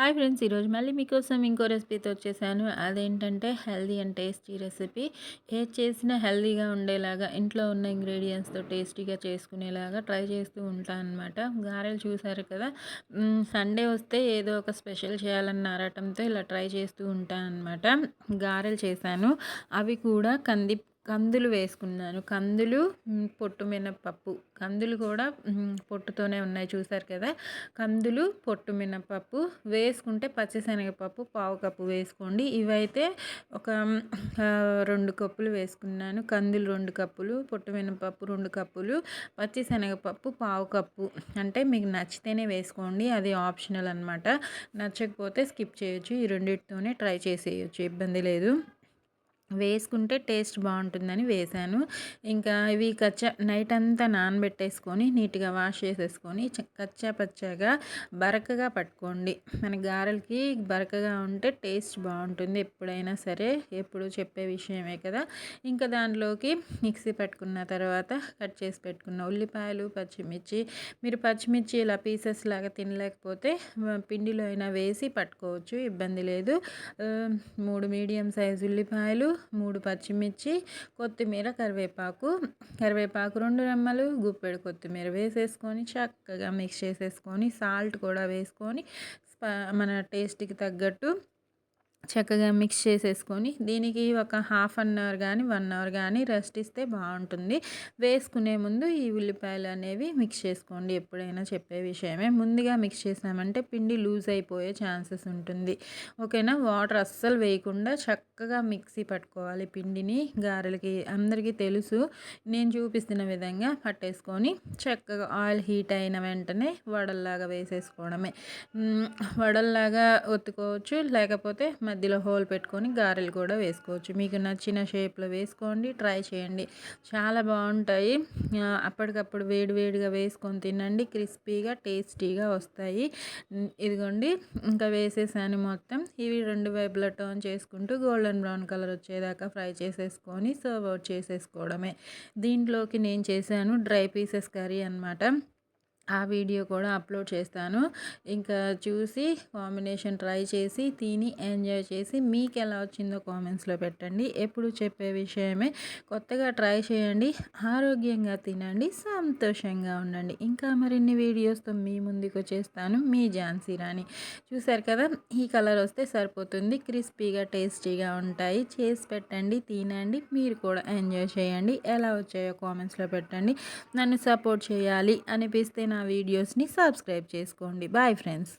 Hi friends ఈరోజు మళ్ళీ మీకోసం ఇంకో రెసిపీతో వచ్చేసాను. అదేంటంటే హెల్దీ అండ్ టేస్టీ రెసిపీ. ఏది చేసినా హెల్దీగా ఉండేలాగా ఇంట్లో ఉన్న ఇంగ్రీడియంట్స్తో టేస్టీగా చేసుకునేలాగా ట్రై చేస్తూ ఉంటాను అనమాట గారెలు చూసారు కదా? సండే వస్తే ఏదో ఒక స్పెషల్ చేయాలన్న ఆరాటంతో ఇలా ట్రై చేస్తూ ఉంటాను అనమాట గారెలు చేశాను. అవి కూడా కంది కందులు వేసుకున్నాను. కందులు పొట్టు మినపప్పు కందులు కూడా పొట్టుతోనే ఉన్నాయి చూసారు కదా. కందులు పొట్టు మినపప్పు వేసుకుంటే పచ్చిశనగపప్పు పావు కప్పు వేసుకోండి. ఇవైతే ఒక రెండు కప్పులు వేసుకున్నాను. కందులు రెండు కప్పులు పొట్టు మినపప్పు రెండు కప్పులు పచ్చిశనగపప్పు పావు కప్పు. అంటే మీకు నచ్చితేనే వేసుకోండి. అది ఆప్షనల్ అనమాట నచ్చకపోతే స్కిప్ చేయొచ్చు. ఈ రెండింటితోనే ట్రై చేసేయచ్చు. ఇబ్బంది లేదు. వేసుకుంటే టేస్ట్ బాగుంటుందని వేసాను ఇంకా ఇవి కచ్చా నైట్ అంతా నానబెట్టేసుకొని నీట్గా వాష్ చేసేసుకొని కచ్చా పచ్చాగా బరకగా పట్టుకోండి. మన గారెలకి బరకగా ఉంటే టేస్ట్ బాగుంటుంది ఎప్పుడైనా సరే ఎప్పుడు చెప్పే విషయమే కదా. ఇంకా దాంట్లోకి మిక్సీ పెట్టుకున్న తర్వాత కట్ చేసి పెట్టుకున్న ఉల్లిపాయలు పచ్చిమిర్చి మీరు పచ్చిమిర్చి ఇలా పీసెస్ లాగా తినలేకపోతే పిండిలో అయినా వేసి పట్టుకోవచ్చు ఇబ్బంది లేదు. మూడు మీడియం సైజు ఉల్లిపాయలు మూడు పచ్చిమిర్చి కొత్తిమీర కరివేపాకు. కరివేపాకు రెండు రెమ్మలు గుప్పెడు కొత్తిమీర వేసేసుకొని చక్కగా మిక్స్ చేసేసుకొని సాల్ట్ కూడా వేసుకొని మన టేస్ట్కి తగ్గట్టు చక్కగా మిక్స్ చేసేసుకొని దీనికి ఒక హాఫ్ అన్ అవర్ కానీ వన్ అవర్ కానీ రెస్ట్ ఇస్తే బాగుంటుంది. వేసుకునే ముందు ఈ ఉల్లిపాయలు అనేవి మిక్స్ చేసుకోండి ఎప్పుడైనా చెప్పే విషయమే. ముందుగా మిక్స్ చేసామంటే పిండి లూజ్ అయిపోయే ఛాన్సెస్ ఉంటుంది. ఓకేనా? వాటర్ అస్సలు వేయకుండా చక్కగా మిక్సీ పట్టుకోవాలి పిండిని గారెలకి అందరికీ తెలుసు. నేను చూపిస్తున్న విధంగా పట్టేసుకొని చక్కగా ఆయిల్ హీట్ అయిన వెంటనే వడల్లాగా వేసేసుకోవడమే. వడల్లాగా ఒత్తుకోవచ్చు లేకపోతే మధ్యలో హోల్ పెట్టుకొని గారెలు కూడా వేసుకోవచ్చు. మీకు నచ్చిన షేప్లో వేసుకోండి ట్రై చేయండి. చాలా బాగుంటాయి. అప్పటికప్పుడు వేడివేడిగా వేసుకొని తినండి. క్రిస్పీగా టేస్టీగా వస్తాయి. ఇదిగోండి. ఇంకా వేసేసాను మొత్తం. ఇవి రెండు వైపులా టర్న్ చేసుకుంటూ గోల్డెన్ బ్రౌన్ కలర్ వచ్చేదాకా ఫ్రై చేసేసుకొని సర్వ్ అవుట్ చేసేసుకోవడమే. దీంట్లోకి నేను చేశాను డ్రై పీసెస్ కర్రీ అనమాట ఆ వీడియో కూడా అప్లోడ్ చేస్తాను. ఇంకా చూసి కాంబినేషన్ ట్రై చేసి తిని ఎంజాయ్ చేసి మీకు ఎలా వచ్చిందో కామెంట్స్లో పెట్టండి. ఎప్పుడు చెప్పే విషయమే. కొత్తగా ట్రై చేయండి. ఆరోగ్యంగా తినండి. సంతోషంగా ఉండండి. ఇంకా మరిన్ని వీడియోస్తో మీ ముందుకు వచ్చేస్తాను. మీ ఝాన్సీ రాణి. చూసారు కదా? ఈ కలర్ వస్తే సరిపోతుంది. క్రిస్పీగా టేస్టీగా ఉంటాయి. చేసి పెట్టండి తినండి. మీరు కూడా ఎంజాయ్ చేయండి. ఎలా వచ్చాయో కామెంట్స్లో పెట్టండి. నన్ను సపోర్ట్ చేయాలి. అనిపిస్తే నా వీడియోస్ని సబ్స్క్రైబ్ చేసుకోండి. Bye friends.